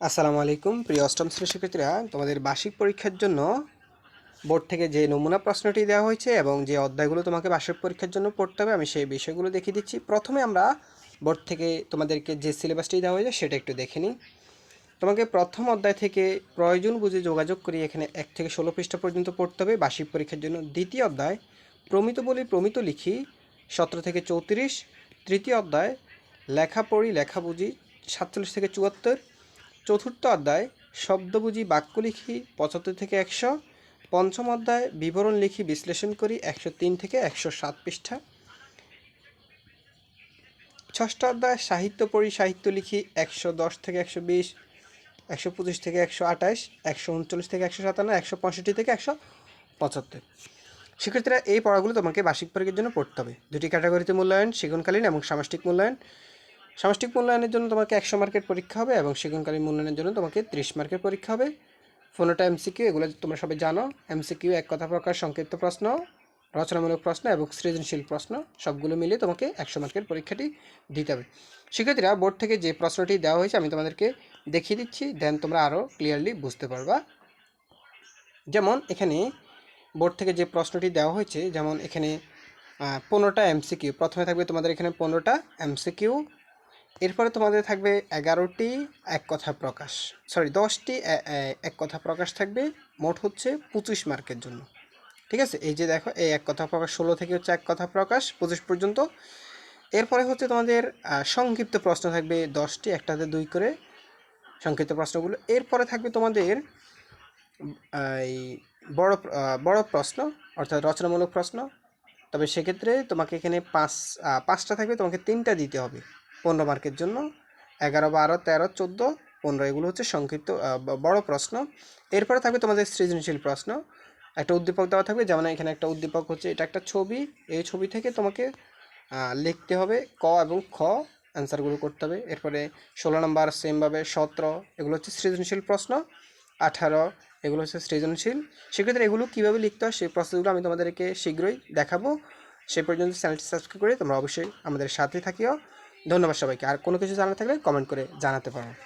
আসসালামু আলাইকুম। প্রিয় অষ্টম শ্রেণির শিক্ষার্থীরা, তোমাদের বার্ষিক পরীক্ষার জন্য বোর্ড থেকে যে নমুনা প্রশ্নটি দেওয়া হয়েছে এবং যে অধ্যায়গুলো তোমাকে বার্ষিক পরীক্ষার জন্য পড়তে হবে, আমি সেই বিষয়গুলো দেখিয়ে দিচ্ছি। প্রথমে আমরা বোর্ড থেকে তোমাদেরকে যে সিলেবাসটি দেওয়া হয়েছে সেটা একটু দেখে নিই। তোমাকে প্রথম অধ্যায় থেকে প্রয়োজন বুঝে যোগাযোগ করি এখানে এক থেকে ষোলো পৃষ্ঠা পর্যন্ত পড়তে হবে বার্ষিক পরীক্ষার জন্য। দ্বিতীয় অধ্যায়, প্রমিত বলি প্রমিত লিখি, সতেরো থেকে চৌত্রিশ। তৃতীয় অধ্যায়, লেখা পড়ি, লেখা বুঝি, সাতচল্লিশ থেকে চুয়াত্তর। চতুর্থ অধ্যায় শব্দ বুঝি বাক্য লিখি পঁচাত্তর থেকে একশো, পঞ্চম অধ্যায়, বিবরণ লিখি বিশ্লেষণ করি একশো তিন থেকে একশো সাত পৃষ্ঠা। ষষ্ঠ অধ্যায়, সাহিত্য পড়ি সাহিত্য লিখি একশো দশ থেকে একশো বিশ, একশো পঁচিশ থেকে একশো আঠাশ, একশো উনচল্লিশ থেকে একশো সাতান্ন, একশো পঁয়ষট্টি থেকে একশো পঁচাত্তর। শিক্ষার্থীরা এই পড়াগুলো তোমাকে বার্ষিক পরীক্ষার জন্য পড়তে হবে। দুটি ক্যাটাগরিতে মূল্যায়ন সেগুনকালীন এবং সামষ্টিক মূল্যায়ন। সামষ্টিক মূল্যায়নের জন্য তোমাকে একশো মার্কের পরীক্ষা হবে এবং সেগুনকালীন মূল্যায়নের জন্য তোমাকে ত্রিশ মার্কের পরীক্ষা হবে। পনেরোটা এমসিকিউ, এগুলো তোমরা সবাই জানো। এমসিকিউ, এক কথা প্রকার সংক্ষিপ্ত প্রশ্ন, রচনামূলক প্রশ্ন এবং সৃজনশীল প্রশ্ন, সবগুলো মিলিয়ে তোমাকে একশো মার্কের পরীক্ষাটি দিতে হবে। শিক্ষার্থীরা, বোর্ড থেকে যে প্রশ্নটি দেওয়া হয়েছে, আমি তোমাদেরকে দেখিয়ে দিচ্ছি দেন তোমরা আরও ক্লিয়ারলি বুঝতে পারবা। যেমন এখানে বোর্ড থেকে যে প্রশ্নটি দেওয়া হয়েছে, যেমন এখানে পনেরোটা এমসিকিউ, প্রথমে থাকবে তোমাদের এখানে পনেরোটা এমসিকিউ এরপরে তোমাদের থাকবে এগারোটি এক কথা প্রকাশ। সরি দশটি এক কথা প্রকাশ থাকবে। মোট হচ্ছে পঁচিশ মার্কের জন্য। ঠিক আছে? এই যে দেখো, এই এক কথা প্রকাশ, ষোলো থেকে হচ্ছে এক কথা প্রকাশ, পঁচিশ পর্যন্ত। এরপরে হচ্ছে তোমাদের সংক্ষিপ্ত প্রশ্ন থাকবে দশটি, একটাতে দুই করে সংক্ষিপ্ত প্রশ্নগুলো। এরপরে থাকবে তোমাদের এই বড় বড় প্রশ্ন, অর্থাৎ রচনামূলক প্রশ্ন। তবে সেক্ষেত্রে তোমাকে এখানে পাঁচ পাঁচটা থাকবে, তোমাকে তিনটা দিতে হবে। পনেরো মার্কের জন্য। এগারো, বারো, তেরো, চোদ্দ, পনেরো, এগুলো হচ্ছে সংক্ষিপ্ত বড় প্রশ্ন। এরপরে থাকবে তোমাদের সৃজনশীল প্রশ্ন। একটা উদ্দীপক দেওয়া থাকবে, যেমন এখানে একটা উদ্দীপক হচ্ছে, এটা একটা ছবি। এই ছবি থেকে তোমাকে লিখতে হবে ক এবং খ অ্যান্সারগুলো করতে হবে। এরপরে ষোলো নম্বর সেমভাবে সতেরো, এগুলো হচ্ছে সৃজনশীল প্রশ্ন। আঠারো, এগুলো হচ্ছে সৃজনশীল। সেক্ষেত্রে এগুলো কীভাবে লিখতে হয়, সেই প্রসেসগুলো আমি তোমাদেরকে শীঘ্রই দেখাবো। সে পর্যন্ত চ্যানেলটি সাবস্ক্রাইব করে তোমরা অবশ্যই আমাদের সাথে থাকিও। ধন্যবাদ সবাইকে। আর কোনো কিছু জানা থাকলে কমেন্ট করে জানাতে পারো।